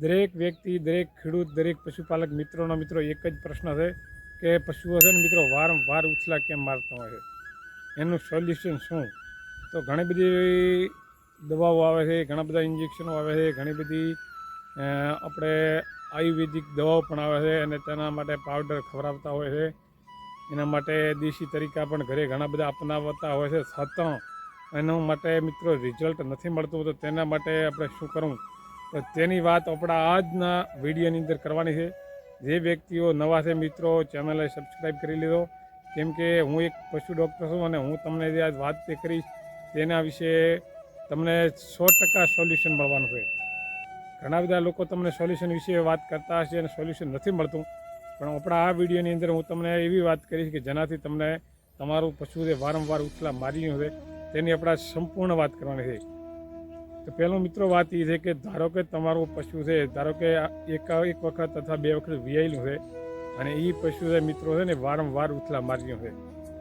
દરેક વ્યક્તિ, દરેક ખેડૂત, દરેક પશુપાલક મિત્રોનો મિત્રો એક જ પ્રશ્ન છે કે પશુઓ છે ને મિત્રો વારંવાર ઉછલા કેમ મારતા હોય છે? એનું સોલ્યુશન શું? તો ઘણી બધી દવાઓ આવે છે, ઘણા બધા ઇન્જેક્શનો આવે છે, ઘણી બધી આપણે આયુર્વેદિક દવાઓ પણ આવે છે અને તેના માટે પાવડર ખવડાવતા હોય છે. એના માટે દેશી તરીકા પણ ઘરે ઘણા બધા અપનાવતા હોય છે. છતાં એના માટે મિત્રો રિઝલ્ટ નથી મળતું. તો તેના માટે આપણે શું કરવું? તો તેની વાત આપણા આજના વિડીયોની અંદર કરવાની છે. જે વ્યક્તિઓ નવા છે મિત્રો, ચેનલને સબસ્ક્રાઈબ કરી લીધો. કેમ કે હું એક પશુ ડૉક્ટર છું અને હું તમને જે આજ વાત તે કરીશ, તેના વિશે તમને સો ટકા સોલ્યુશન મળવાનું છે. ઘણા બધા લોકો તમને સોલ્યુશન વિશે વાત કરતા હશે અને સોલ્યુશન નથી મળતું. પણ આપણા આ વિડીયોની અંદર હું તમને એવી વાત કરીશ કે જેનાથી તમને તમારું પશુ જે વારંવાર ઉછલા મારી છે, તેની આપણે સંપૂર્ણ વાત કરવાની છે. તો પહેલો મિત્રો વાત એ છે કે ધારો કે તમારું પશુ છે, ધારો કે એક એક વખત અથવા બે વખત વિયાયેલું છે અને એ પશુ છે મિત્રો છે ને વારંવાર ઉથલા માર્યું છે.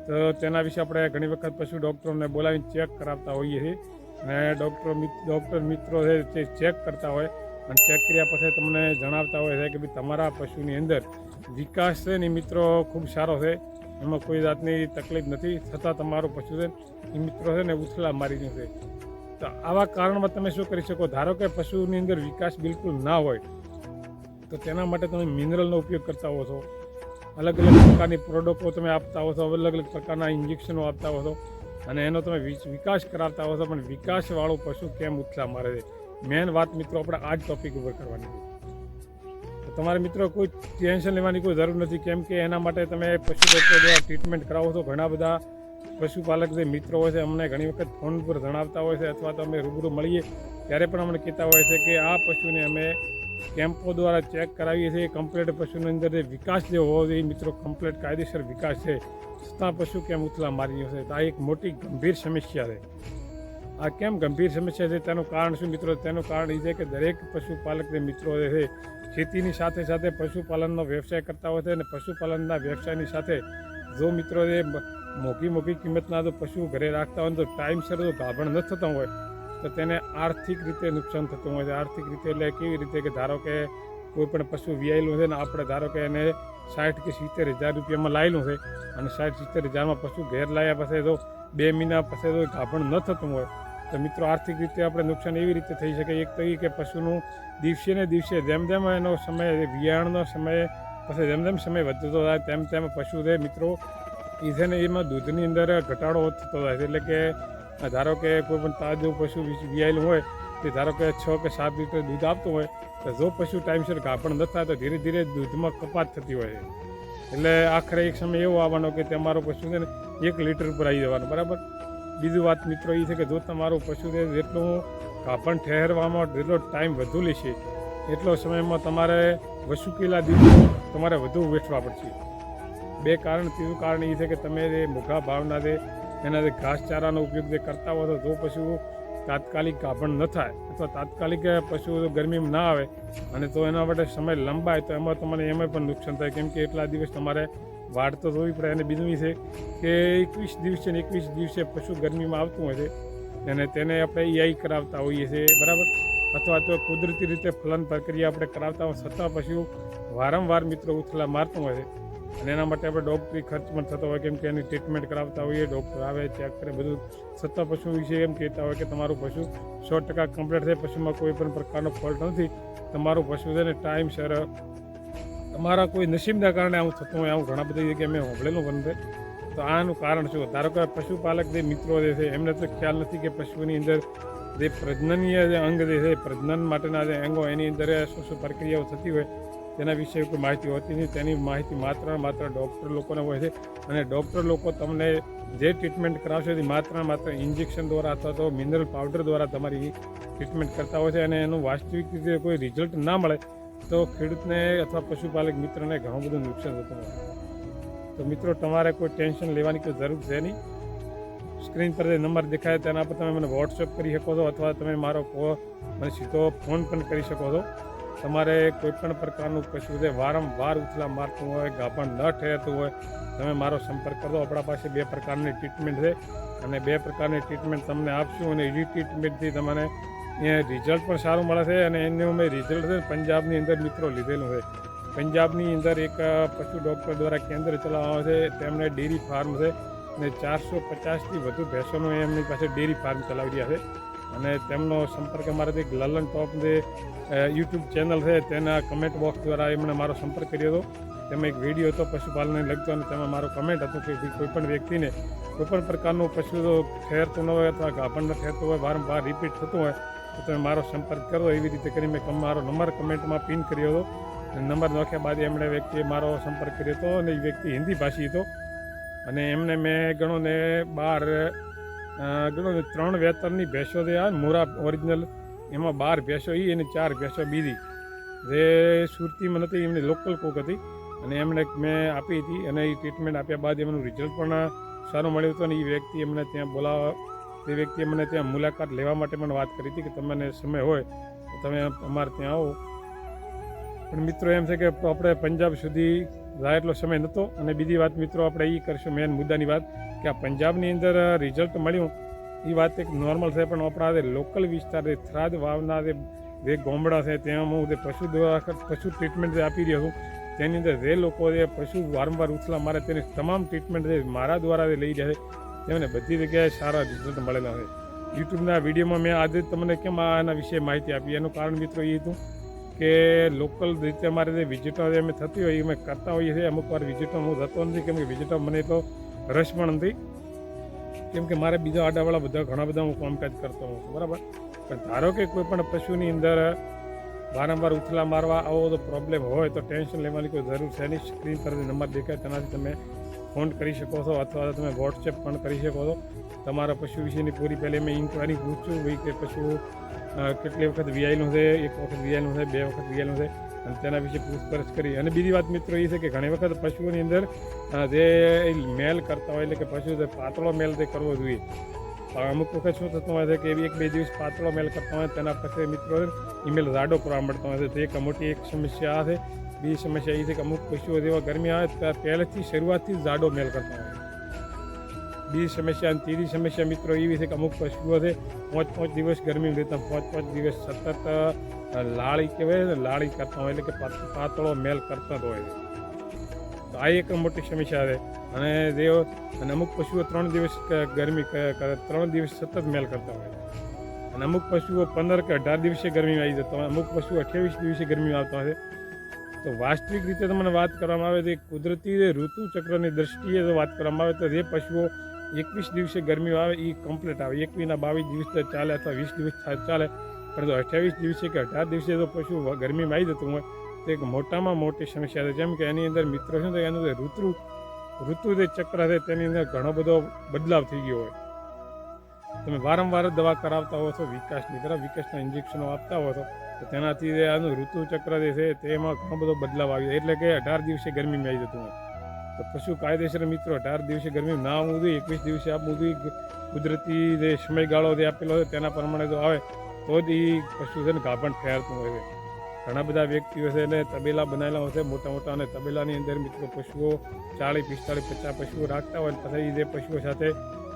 તો તેના વિશે આપણે ઘણી વખત પશુ ડૉક્ટરોને બોલાવીને ચેક કરાવતા હોઈએ છીએ અને ડૉક્ટર ડૉક્ટર મિત્રો છે તે ચેક કરતા હોય અને ચેક કર્યા પછી તમને જણાવતા હોય છે કે ભાઈ તમારા પશુની અંદર વિકાસ છે ને મિત્રો ખૂબ સારો છે. એમાં કોઈ જાતની તકલીફ નથી. છતાં તમારું પશુ છે એ મિત્રો છે ને ઉથલા મારી છે. તો આવા કારણમાં તમે શું કરી શકો? ધારો કે પશુની અંદર વિકાસ બિલકુલ ના હોય, તો તેના માટે તમે મિનરલનો ઉપયોગ કરતા હો છો. અલગ અલગ પ્રકારની પ્રોડક્ટો તમે આપતા હો છો, અલગ અલગ પ્રકારના ઇન્જેક્શનો આપતા હો છો, અને એનો તમે વિકાસ કરાવતા હો છો, પણ વિકાસવાળું પશુ કેમ ઉથલા મારે છે? મેન વાત મિત્રો આપણે આ જ ટોપિક ઉપર કરવાની છે. તમારે મિત્રો કોઈ ટેન્શન લેવાની કોઈ જરૂર નથી, કેમ કે એના માટે તમે પશુ ડૉક્ટર દ્વારા ટ્રીટમેન્ટ કરાવો છો, ઘણા બધા પશુપાલક જે મિત્રો હોય છે, અમને ઘણી વખત ફોન પર જણાવતા હોય છે અથવા તો અમે રૂબરૂ મળીએ, ત્યારે પણ અમને કહેતા હોય છે કે આ પશુને અમે કેમ્પો દ્વારા ચેક કરાવીએ છીએ. કમ્પ્લેટ પશુની અંદર જે વિકાસ જે હોવો જોઈએ મિત્રો કમ્પ્લેટ કાયદેસર વિકાસ છે. છતાં પશુ કેમ ઉથલા મારી રહ્યો છે? આ એક મોટી ગંભીર સમસ્યા છે. આ કેમ ગંભીર સમસ્યા છે? તેનું કારણ શું મિત્રો? તેનું કારણ એ છે કે દરેક પશુપાલક જે મિત્રો છે, ખેતીની સાથે સાથે પશુપાલનનો વ્યવસાય કરતા હોય છે અને પશુપાલનના વ્યવસાયની સાથે જો મિત્રો એ મોઘી મોંઘી કિંમતના જો પશુ ઘરે રાખતા હોય તો ટાઈમસર જો ગાભણ ન થતા હોય, તો તેને આર્થિક રીતે નુકસાન થતું હોય છે. આર્થિક રીતે એટલે કેવી રીતે કે ધારો કે કોઈ પણ પશુ વિયાયેલું છે ને, આપણે ધારો કે એને સાઠ કે સિત્તેર હજાર રૂપિયામાં લાવેલું છે અને સાઠ સિત્તેર હજારમાં પશુ ઘેર લાવ્યા પછી જો બે મહિના પછી જો ગાભણ ન થતું હોય, તો મિત્રો આર્થિક રીતે આપણે નુકસાન એવી રીતે થઈ શકે. એક તો એ કે પશુનું દિવસે ને દિવસે જેમ જેમ એનો સમય વિયાણનો સમય પછી જેમ જેમ સમય વધતો જાય, તેમ તેમ પશુ છે મિત્રો એ એમાં દૂધની અંદર ઘટાડો થતો જાય છે. એટલે કે, ધારો કે કોઈ પણ તાજું પશુ વિયાયેલું હોય તે ધારો કે છ કે સાત લીટર દૂધ આપતું હોય, તો જો પશુ ટાઈમસર ગાભણ ન થાય, તો ધીરે ધીરે દૂધમાં કપાત થતી હોય એટલે આખરે એક સમય એવો આવવાનો કે તમારો પશુ છે ને એક લીટર ઉપર આવી જવાનું, બરાબર? બીજું વાત મિત્રો એ છે કે જો તમારું પશુ છે જેટલું ગાભણ ઠહેરવામાં જેટલો ટાઈમ વધુ લેશે એટલો સમયમાં તમારે વસુકેલા દિવસો તમારે વધુ વેઠવા પડશે. બે કારણ ત્રીજું કારણ એ છે કે તમે જે મોઘા ભાવના જે એના જે ઘાસચારાનો ઉપયોગ જે કરતા હો તો જો પશુ તાત્કાલિક ગાભણ ન થાય અથવા તાત્કાલિક પશુ ગરમીમાં ના આવે અને તો એના માટે સમય લંબાય, તો એમાં તમને એમાં પણ નુકસાન થાય. કેમ કે એટલા દિવસ તમારે વાડ તો જોવી પડે. અને બીજું છે કે એકવીસ દિવસે ને એકવીસ દિવસે પશુ ગરમીમાં આવતું હોય છે. અને તેને આપણે ઈઆઈ કરાવતા હોઈએ છીએ. બરાબર? અથવા તો કુદરતી રીતે ફલન પ્રક્રિયા આપણે કરાવતા હોય, છતાં પશુ વારંવાર મિત્રો ઉથલા મારતું હોય છે. અને એના માટે આપણે ડૉક્ટરી ખર્ચ પણ થતો હોય, કેમ કે એની ટ્રીટમેન્ટ કરાવતા હોઈએ, ડૉક્ટર આવે ચેક કરે બધું. છતાં પશુ વિશે એમ કહેતા હોય કે તમારું પશુ સો ટકા કમ્પ્લીટ થાય પશુમાં કોઈ પણ પ્રકારનો ફોલ્ટ નથી. તમારું પશુ છે ને ટાઈમસર તમારા કોઈ નસીબના કારણે આવું થતું હોય, આવું ઘણા બધી જગ્યાએ મેં સાંભળેલું પણ તો આનું કારણ શું? ધારો કે પશુપાલક જે મિત્રો જે છે, એમને તો ખ્યાલ નથી કે પશુની અંદર જે પ્રજનનીય જે અંગ જે છે, પ્રજનન માટેના જે અંગો, એની અંદર શું શું પ્રક્રિયાઓ થતી હોય તેના વિશે કોઈ માહિતી હોતી નથી. તેની માહિતી માત્ર માત્ર ડૉક્ટર લોકોને હોય છે. અને ડૉક્ટર લોકો તમને જે ટ્રીટમેન્ટ કરાવશે તે માત્ર માત્ર ઇન્જેક્શન દ્વારા અથવા તો મિનરલ પાવડર દ્વારા તમારી ટ્રીટમેન્ટ કરતા હોય છે. અને એનું વાસ્તવિક રીતે કોઈ રિઝલ્ટ ના મળે તો ખેડૂતને અથવા પશુપાલક મિત્રને ઘણું બધું નુકસાન થતું હોય તો મિત્રો, તમારે કોઈ ટેન્શન લેવાની કોઈ જરૂર છે નહીં? સ્ક્રીન પર જે નંબર દેખાય તેના પર તમે મને વોટ્સઅપ કરી શકો છો અથવા તમે મારો કો- મને સીધો ફોન પણ કરી શકો છો. તમારે કોઈ પણ પ્રકારનું કશું છે વારંવાર ઉથલા મારતું હોય, ગાભણ ન ઠેરતું હોય, તમે મારો સંપર્ક કરો. આપણા પાસે બે પ્રકારની ટ્રીટમેન્ટ છે અને બે પ્રકારની ટ્રીટમેન્ટ તમને આપશું અને એવી ટ્રીટમેન્ટથી તમને રિઝલ્ટ પણ સારું મળે છે અને એનું મેં રિઝલ્ટ છે પંજાબની અંદર મિત્રો લીધેલું છે. પંજાબની અંદર એક પશુ ડૉક્ટર દ્વારા કેન્દ્ર ચલાવવામાં આવે છે. તેમણે ડેરી ફાર્મ છે. અને ચારસો પચાસથી વધુ ભેંસોનો એમની પાસે ડેરી ફાર્મ ચલાવી રહ્યા છે. અને તેમનો સંપર્ક અમારાથી લલન ટોપ જે યુટ્યુબ ચેનલ છે, તેના કમેન્ટ બોક્સ દ્વારા એમણે મારો સંપર્ક કર્યો હતો. તેમાં એક વીડિયો હતો પશુપાલનને લગતો અને તેમાં મારો કમેન્ટ હતો કે કોઈ પણ વ્યક્તિને કોઈ પણ પ્રકારનું પશુ ઠેરતું ન હોય અથવા ગાભણ ન ઠેરતું હોય, વારંવાર રિપીટ થતું હોય, તો તમે મારો સંપર્ક કરો. એવી રીતે કરી મેં મારો નંબર કમેન્ટમાં પિન કર્યો હતો. નંબર નાખ્યા બાદ એમણે વ્યક્તિએ મારો સંપર્ક કર્યો હતો અને એ વ્યક્તિ હિન્દી ભાષી હતો. અને એમને મેં ગણો ને બાર ગણો ને ત્રણ વેતરની ભેંસો જે આ મોરા ઓરિજિનલ એમાં બાર ભેંસો એ અને ચાર ભેંસો બીજી. જે સુરતીમાં નથી એમની લોકલ કોક હતી. અને એમણે મેં આપી હતી અને એ ટ્રીટમેન્ટ આપ્યા બાદ એમનું રિઝલ્ટ પણ સારું મળ્યું હતું અને એ વ્યક્તિ એમને ત્યાં બોલાવવા તે વ્યક્તિએ મને ત્યાં મુલાકાત લેવા માટે પણ વાત કરી હતી કે તમને સમય હોય તો તમે અમારે ત્યાં આવો. પણ મિત્રો એમ છે કે આપણે પંજાબ સુધી જાય એટલો સમય નહોતો. અને બીજી વાત મિત્રો, આપણે એ કરીશું મેન મુદ્દાની વાત કે આ પંજાબની અંદર રિઝલ્ટ મળ્યું. એ વાત એક નોર્મલ છે, પણ આપણા જે લોકલ વિસ્તાર જે થરાદ વાવના જે ગામડા છે ત્યાં હું જે પશુ દવા પશુ ટ્રીટમેન્ટ જે આપી રહ્યો છું, તેની અંદર જે લોકો જે પશુ વારંવાર ઉછલા મારે, તેની તમામ ટ્રીટમેન્ટ જે મારા દ્વારા જે લઈ રહ્યા છે, તેમને બધી જગ્યાએ સારા રિઝલ્ટ મળેલા છે. યુટ્યુબના વિડીયોમાં મેં આજે તમને કેમ આના વિશે માહિતી આપી? એનું કારણ મિત્રો એ હતું કે લોકલ રીતે અમારે જે વિઝિટર અમે થતી હોય અમે કરતા હોઈએ છીએ. અમુક વાર વિઝિટર હું જતો નથી, કેમ કે વિઝિટર મને તો રસ પણ નથી. કેમ કે મારે બીજા આડાવાળા બધા ઘણા બધા હું કામકાજ કરતો હોઉં છું. બરાબર? પણ ધારો કે કોઈ પણ પશુની અંદર વારંવાર ઉથલા મારવા આવો તો પ્રોબ્લેમ હોય, તો ટેન્શન લેવાની કોઈ જરૂર છે નહીં. સ્ક્રીન પર નંબર દેખાય તેનાથી તમે ફોન કરી શકો છો અથવા તમે વોટ્સએપ પણ કરી શકો છો. તમારા પશુ વિશેની પૂરી પહેલી મેં ઇન્કવાયરી પૂછું ભાઈ કે પશુ કેટલી વખત વીઆઈનું છે, એક વખત વીઆઈનું છે, બે વખત વીઆઈનું છે, અને તેના વિશે પૂછપરછ કરી. અને બીજી વાત મિત્રો એ છે કે ઘણી વખત પશુઓની અંદર જે મેલ કરતા હોય એટલે કે પશુ પાતળો મેલ તે કરવો જોઈએ. અમુક વખત શું થતું હોય છે કે એક બે દિવસ પાતળો મેલ કરતા હોય, તેના પછી મિત્રો ઈમેલ રાડો કરવા મળતો હોય છે. તે એક મોટી એક સમસ્યા છે. બીજી સમસ્યા એ છે કે અમુક પશુઓ જેવા ગરમી આવે ત્યારે પહેલેથી શરૂઆતથી જ જાડો મેલ કરતા હોય બીજી સમસ્યા અને ત્રીજી સમસ્યા મિત્રો એવી છે કે અમુક પશુઓ છે. પાંચ પાંચ દિવસ ગરમી લેતા પાંચ પાંચ દિવસ સતત લાળી કહેવાય ને, લાળી કરતા હોય, એટલે કે પાતળો મેલ કરતા હોય તો આ એક મોટી સમસ્યા છે. અને જે અને અમુક પશુઓ ત્રણ દિવસ ગરમી ત્રણ દિવસ સતત મેલ કરતા હોય અને અમુક પશુઓ પંદર કે અઢાર દિવસે ગરમી આવી જતા હોય અમુક પશુઓ અઠ્યાવીસ દિવસે ગરમી આવતા હોય તો વાસ્તવિક રીતે તમને વાત કરવામાં આવે તો કુદરતી ઋતુ ચક્રની દ્રષ્ટિએ વાત કરવામાં આવે તો જે પશુઓ એકવીસ દિવસે ગરમી આવે એ કમ્પ્લીટ આવે. એકવીસના બાવીસ દિવસ તો ચાલે અથવા વીસ દિવસ ચાલે. પરંતુ અઠ્યાવીસ દિવસે કે અઢાર દિવસે તો પશુ ગરમીમાં આવી જતું હોય, તો એક મોટામાં મોટી સમસ્યા છે. જેમ કે એની અંદર મિત્રો શું થાય એનું ઋતુ ઋતુ જે ચક્ર છે, તેની અંદર ઘણો બધો બદલાવ થઈ ગયો હોય. તમે વારંવાર દવા કરાવતા હો છો વિકાસની તરફ વિકાસના ઇન્જેક્શનો આપતા હો છો, તો તેનાથી આનું ઋતુ ચક્ર જે છે, તેમાં ઘણો બધો બદલાવ આવ્યો એટલે કે અઢાર દિવસે ગરમીમાં આવી જતું હોય. તો પશુ કાયદેસર મિત્રો, અઢાર દિવસે ગરમી ના આવવું જોઈએ એકવીસ દિવસે આપવું જોઈએ કુદરતી જે સમયગાળો જે આપેલો હોય તેના પ્રમાણે જો આવે, તો જ એ પશુ છે ને ગાભણ ઠેરતું હોય ઘણા બધા વ્યક્તિઓ છે એને તબેલા બનાવેલા હોય છે, મોટા મોટા, અને તબેલાની અંદર મિત્રો પશુઓ ચાળીસ, પિસ્તાળીસ, પચાસ પશુઓ રાખતા હોય પછી જે પશુઓ સાથે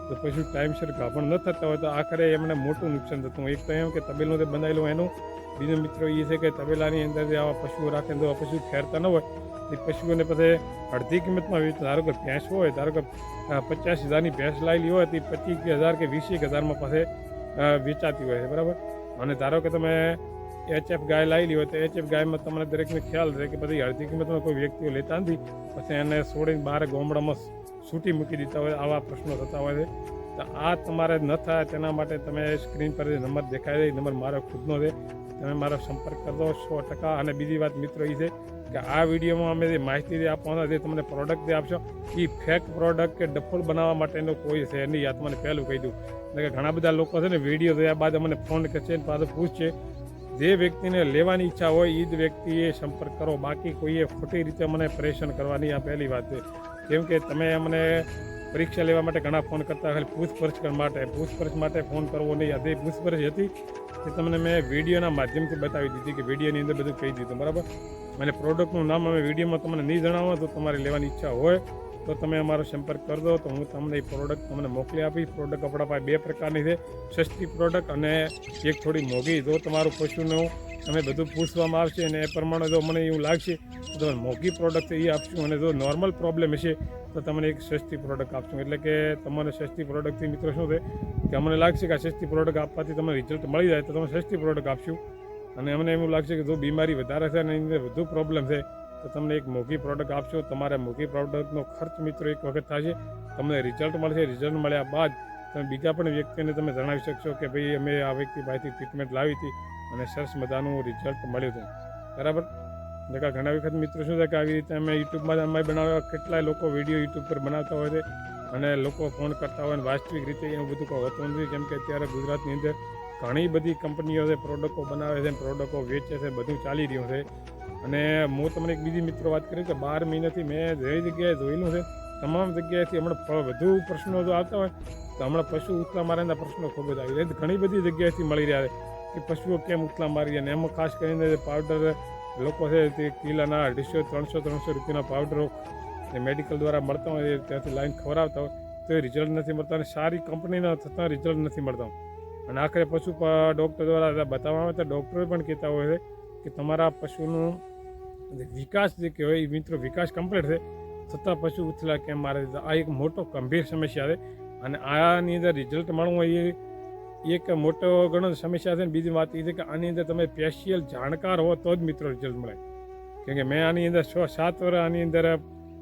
તો પશુ ટાઈમસર ગાભણ ન થતા હોય, તો આખરે એમને મોટું નુકસાન થતું એક તો એમ કે તબેલું જે બનાવેલું એનું બીજો મિત્રો એ છે કે તબેલાની અંદર જે આવા પશુઓ રાખે તો પશુ ખેરતા ન હોય, એ પશુઓને પછી અડધી કિંમતમાં વેચ ધારો કે ભેંસ હોય, ધારો કે પચાસ હજારની ભેંસ લાવેલી હોય, તે પચીસ હજાર કે વીસ, એક હજારમાં પાસે વેચાતી હોય છે, બરાબર? અને ધારો કે તમે એચએફ ગાય લાવેલી હોય, તો એચએફ ગાયમાં તમને દરેકને ખ્યાલ રહે કે બધી અડધી કિંમતમાં કોઈ વ્યક્તિઓ લેતા નથી, પછી એને છોડીને બહાર ગામડામાં છૂટી મૂકી દીધા હોય, આવા પ્રશ્નો થતા હોય છે. તો આ તમારે ન થાય, તેના માટે તમે સ્ક્રીન પર નંબર દેખાય છે નંબર મારો ખુદનો છે. તમે મારો સંપર્ક કરજો સો ટકા. અને બીજી વાત મિત્રો એ છે કે આ વિડીયોમાં અમે જે માહિતી જે આપવાના જે તમને પ્રોડક્ટ જે આપશો એ ફેક પ્રોડક્ટ કે ડફોલ બનાવવા માટેનો કોઈ છે નહીં. આ તમને પહેલું કહી દઉં. એટલે કે ઘણા બધા લોકો છે ને વીડિયો જોયા બાદ અમને ફોન કરશે પાછું પૂછશે. જે વ્યક્તિને લેવાની ઈચ્છા હોય એ જ વ્યક્તિએ સંપર્ક કરો. બાકી કોઈએ ખોટી રીતે મને પરેશાન કરવાની આ પહેલી વાત છે. કેમ કે તમે અમને પરીક્ષા લેવા માટે ઘણા ફોન કરતા ખાલી પૂછપરછ માટે પૂછપરછ માટે ફોન કરવો નહીં. આ જે પૂછપરછ હતી તે તમને મેં વિડીયોના માધ્યમથી બતાવી દીધી કે વિડીયોની અંદર બધું કહી દીધું, બરાબર? અને પ્રોડક્ટનું નામ અમે વિડીયોમાં તમને નહીં જણાવો, તો તમારે લેવાની ઈચ્છા હોય, તો તમે અમારો સંપર્ક કરજો તો હું તમને એ પ્રોડક્ટ તમને મોકલી આપીશ. પ્રોડક્ટ આપણા પાસે બે પ્રકારની છે, સસ્તી પ્રોડક્ટ અને એક થોડી મોંઘી. જો તમારું પશુનું તમે બધું પૂછવામાં આવશે અને એ પ્રમાણે જો મને એવું લાગશે, તો મોંઘી પ્રોડક્ટ એ આપશું અને જો નોર્મલ પ્રોબ્લેમ હશે તો તમને એક સસ્તી પ્રોડક્ટ આપશું. એટલે કે તમને સસ્તી પ્રોડક્ટથી મિત્રો શું છે કે અમને લાગશે કે આ સસ્તી પ્રોડક્ટ આપવાથી તમને રિઝલ્ટ મળી જાય તો તમે સસ્તી પ્રોડક્ટ આપશું. અને અમને એવું લાગશે કે જો બીમારી વધારે છે અને એની અંદર વધુ પ્રોબ્લેમ છે, તો તમને એક મોંઘી પ્રોડક્ટ આપશો. તમારે મોંઘી પ્રોડક્ટનો ખર્ચ મિત્રો એક વખત થશે, તમને રિઝલ્ટ મળશે. રિઝલ્ટ મળ્યા બાદ તમે બીજા પણ વ્યક્તિને તમે જણાવી શકશો કે ભાઈ અમે આ વ્યક્તિ પાસેથી ટ્રીટમેન્ટ લાવી હતી અને સરસ મજાનું રિઝલ્ટ મળ્યું હતું. બરાબર? એટલે ઘણા વખત મિત્રો શું છે કે આવી રીતે અમે યુટ્યુબમાં અમે બનાવ્યા કેટલાય લોકો વીડિયો યુટ્યુબ પર બનાવતા હોય છે અને લોકો ફોન કરતા હોય અને વાસ્તવિક રીતે એવું બધું કોઈ હોતું નથી. જેમ કે અત્યારે ગુજરાતની અંદર ઘણી બધી કંપનીઓ છે પ્રોડક્ટો બનાવે છે પ્રોડક્ટો વેચે છે, બધું ચાલી રહ્યું છે. અને હું તમને એક બીજી મિત્રો વાત કરી કે બાર મહિનાથી મેં જે જગ્યાએ જોયેલું છે, તમામ જગ્યાએથી હમણાં વધુ પ્રશ્નો જો આવતા હોય, તો હમણાં પશુ ઉથલા મારેના પ્રશ્નો ખૂબ જ આવી રહ્યા ઘણી બધી જગ્યાએથી મળી રહ્યા છે કે પશુઓ કેમ ઉથલા મારી અને એમાં ખાસ કરીને પાવડર લોકો છે તે કિલ્લાના અઢીસો, ત્રણસો ત્રણસો રૂપિયાના પાવડરો જે મેડિકલ દ્વારા મળતા હોય ત્યાંથી લાઈન ખવડાવતા હોય, તો એ રિઝલ્ટ નથી મળતા અને સારી કંપનીના થતાં રિઝલ્ટ નથી મળતા. અને આખરે પશુ ડૉક્ટર દ્વારા બતાવવામાં આવે તો ડૉક્ટરો પણ કહેતા હોય છે કે તમારા પશુનું વિકાસ જે કહેવાય એ મિત્રો વિકાસ કમ્પ્લીટ છે. છતાં પશુ ઉથલા કેમ મારે આ એક મોટો ગંભીર સમસ્યા છે. અને આની અંદર રિઝલ્ટ મળવું એ એક મોટો ઘણો સમસ્યા છે ને બીજી વાત એ છે કે આની અંદર તમે સ્પેશિયલ જાણકાર હો તો જ મિત્રો રિઝલ્ટ મળે. કેમ કે મેં આની અંદર છ સાત વર્ષ આની અંદર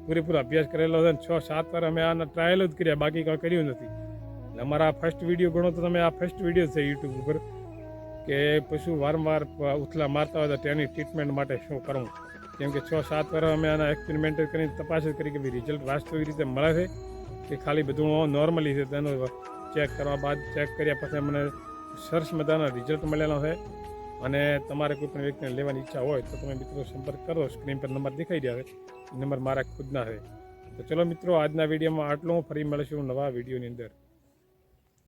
પૂરેપૂરો અભ્યાસ કરેલો છે અને છ સાત વાર અમે આના ટ્રાયલ જ કર્યા, બાકી કંઈ કર્યું નથી. એટલે અમારા ફર્સ્ટ વીડિયો ગણો તો તમે આ ફર્સ્ટ વીડિયો છે યુટ્યુબ ઉપર, કે પશુ વારંવાર ઉથલા મારતા હોય તો તેની ટ્રીટમેન્ટ માટે શું કરવું? કેમ કે છ સાત વર્ષ અમે આના એક્સપેરિમેન્ટ કરીને તપાસ કરી કે ભાઈ રિઝલ્ટ વાસ્તવિક રીતે મળે છે કે ખાલી બધું નોર્મલી છે તેનો ચેક કરવા બાદ ચેક કર્યા પછી મને સરસ મજાના રિઝલ્ટ મળેલા છે. અને તમારે કોઈ પણ વ્યક્તિને લેવાની ઈચ્છા હોય તો તમે મિત્રો સંપર્ક કરો. સ્ક્રીન પર નંબર દેખાઈ રહ્યા છે. નંબર મારા ખુદના છે. તો ચલો મિત્રો, આજના વિડીયોમાં આટલું. ફરી મળીશું નવા વિડીયોની અંદર.